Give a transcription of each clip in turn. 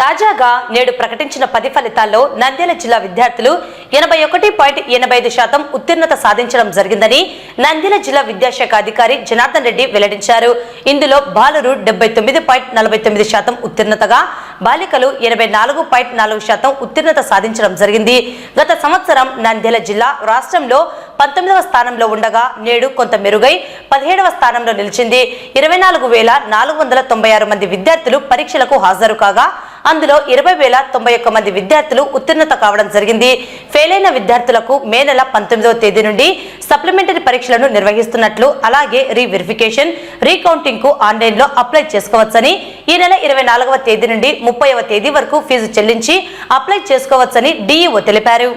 తాజాగా నేడు ప్రకటించిన పది ఫలితాల్లో నంద్యాల జిల్లా విద్యార్థులు ఎనభై ఒకటి పాయింట్ ఎనభై ఐదు శాతం ఉత్తీర్ణత సాధించడం జరిగిందని నంద్యాల జిల్లా విద్యాశాఖ అధికారి జనార్దన్ రెడ్డి వెల్లడించారు. ఇందులో బాలురు డెబ్బై తొమ్మిది పాయింట్ నలభై తొమ్మిది శాతం ఉత్తీర్ణతగా బాలికలు ఎనభై నాలుగు పాయింట్ నాలుగు శాతం ఉత్తీర్ణత సాధించడం జరిగింది. గత సంవత్సరం నంద్యాల జిల్లా రాష్ట్రంలో పంతొమ్మిదవ స్థానంలో ఉండగా నేడు కొంత మెరుగై పదిహేడవ స్థానంలో నిలిచింది. ఇరవై నాలుగు వేల నాలుగు వందల తొంభై ఆరు మంది విద్యార్థులు పరీక్షలకు హాజరు కాగా అందులో ఇరవై వేల తొంభై ఒక్క మంది విద్యార్థులు ఉత్తీర్ణత కావడం జరిగింది. ఫెయిల్ అయిన విద్యార్థులకు మే నెల పంతొమ్మిదవ తేదీ నుండి సప్లిమెంటరీ పరీక్షలను నిర్వహిస్తున్నట్లు అలాగే రీవెరిఫికేషన్ రీకౌంటింగ్కు ఆన్లైన్లో అప్లై చేసుకోవచ్చని ఈ నెల ఇరవై నాలుగవ తేదీ నుండి ముప్పైవ తేదీ వరకు ఫీజు చెల్లించి అప్లై చేసుకోవచ్చని డిఈఓ తెలిపారు.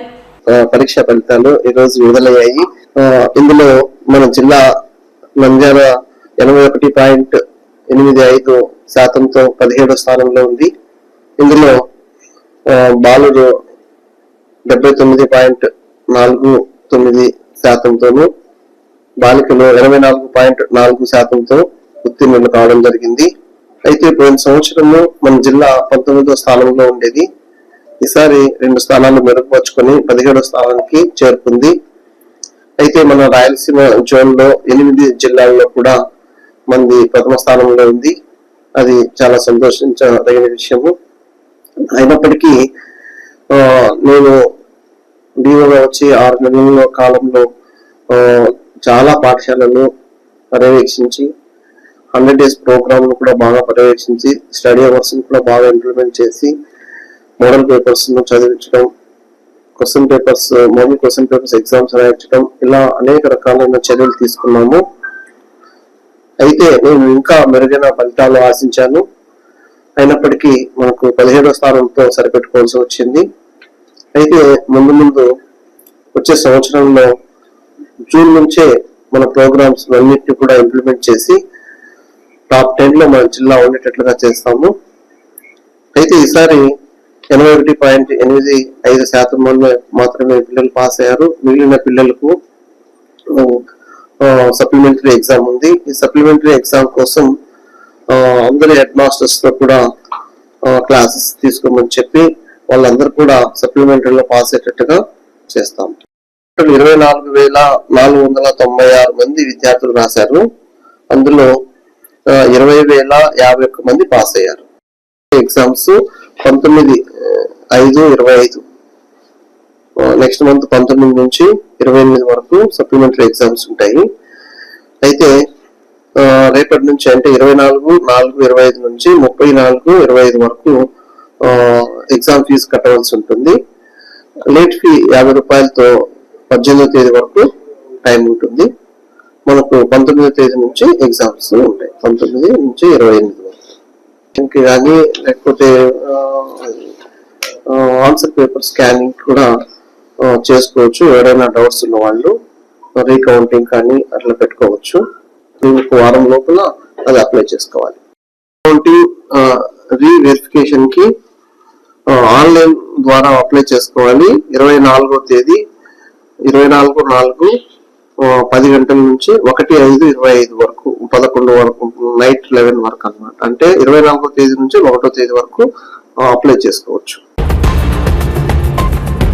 పరీక్ష ఫలితాలు ఈ రోజు విడుదలయ్యాయి. ఇందులో మన జిల్లా నంద్యాల ఎనభై ఒకటి పాయింట్ ఎనిమిది ఐదు శాతంతో పదిహేడో స్థానంలో ఉంది. ఇందులో బాలుడు డెబ్బై తొమ్మిది పాయింట్ నాలుగు తొమ్మిది శాతంతోను బాలికలు ఇరవై నాలుగు పాయింట్ నాలుగు శాతంతో ఉత్తీర్ణులు కావడం జరిగింది. అయితే పోయిన సంవత్సరము మన జిల్లా పంతొమ్మిదో స్థానంలో ఉండేది. ఈసారి రెండు స్థానాలు మెరుగుపరుచుకొని పదిహేడో స్థానానికి చేరుకుంది. అయితే మన రాయలసీమ జోన్లో ఎనిమిది జిల్లాల్లో కూడా మంది ప్రథమ స్థానంలో ఉంది. అది చాలా సంతోషించదగిన విషయము. అయినప్పటికీ నేను డిఓగా వచ్చి ఆరు నెలల కాలంలో చాలా పాఠశాలను పర్యవేక్షించి హండ్రెడ్ డేస్ ప్రోగ్రామ్ను కూడా బాగా పర్యవేక్షించి స్టడీ అవర్స్ని కూడా బాగా ఇంప్లిమెంట్ చేసి మోడల్ పేపర్స్ను చదివించడం question papers model question papers exams రాయించడం ఇలా అనేక రకాలైన చర్యలు తీసుకున్నాము. అయితే నేను ఇంకా మెరుగైన ఫలితాలు ఆశించాను. అయినప్పటికీ మనకు పదిహేడో స్థానంతో సరిపెట్టుకోవాల్సి వచ్చింది. అయితే ముందు ముందు వచ్చే సంవత్సరంలో జూన్ నుంచే మన ప్రోగ్రామ్స్ అన్నిటిని కూడా ఇంప్లిమెంట్ చేసి టాప్ టెన్లో మన జిల్లా ఉండేటట్లుగా చేస్తాము. అయితే ఈసారి ఎనభై ఒకటి పాయింట్ ఎనిమిది ఐదు శాతం మంది మాత్రమే పిల్లలు పాస్ అయ్యారు. మిగిలిన పిల్లలకు సప్లిమెంటరీ ఎగ్జామ్ ఉంది. ఈ సప్లిమెంటరీ ఎగ్జామ్ కోసం అందరి హెడ్ మాస్టర్స్తో కూడా క్లాసెస్ తీసుకోమని చెప్పి వాళ్ళందరూ కూడా సప్లిమెంటరీలో పాస్ అయ్యేటట్టుగా చేస్తాం. ఇరవై నాలుగు వేల నాలుగు వందల తొంభై ఆరు మంది విద్యార్థులు రాశారు. అందులో ఇరవై వేల యాభై ఒక్క మంది పాస్ అయ్యారు. ఎగ్జామ్స్ పంతొమ్మిది ఐదు ఇరవై ఐదు. నెక్స్ట్ మంత్ పంతొమ్మిది నుంచి ఇరవై ఎనిమిది వరకు సప్లిమెంటరీ ఎగ్జామ్స్ ఉంటాయి. అయితే రేపటి నుంచి అంటే ఇరవై నాలుగు నాలుగు ఇరవై ఐదు నుంచి ముప్పై నాలుగు ఇరవై ఐదు వరకు ఎగ్జామ్ ఫీజు కట్టవలసి ఉంటుంది. లేట్ ఫీ యాభై రూపాయలతో పద్దెనిమిదో తేదీ వరకు టైం ఉంటుంది. మనకు పంతొమ్మిదో తేదీ నుంచి ఎగ్జామ్స్ ఉంటాయి. పంతొమ్మిది నుంచి ఇరవై ఎనిమిది వరకు. ఇంకా కానీ లేకపోతే ఆన్సర్ పేపర్ స్కానింగ్ కూడా చేసుకోవచ్చు. ఎవరైనా డౌట్స్ ఉన్న వాళ్ళు రీకౌంటింగ్ కానీ అట్లా పెట్టుకోవచ్చు. ఒక వారం లోపల అది అప్లై చేసుకోవాలి. రీ వెరిఫికేషన్కి ఆన్లైన్ ద్వారా అప్లై చేసుకోవాలి. ఇరవై నాలుగో తేదీ ఇరవై నాలుగు నాలుగు పది గంటల నుంచి ఒకటి ఐదు ఇరవై ఐదు వరకు పదకొండు వరకు నైట్ లెవెన్ వరకు అన్నమాట. అంటే ఇరవై నాలుగో తేదీ నుంచి ఒకటో తేదీ వరకు అప్లై చేసుకోవచ్చు.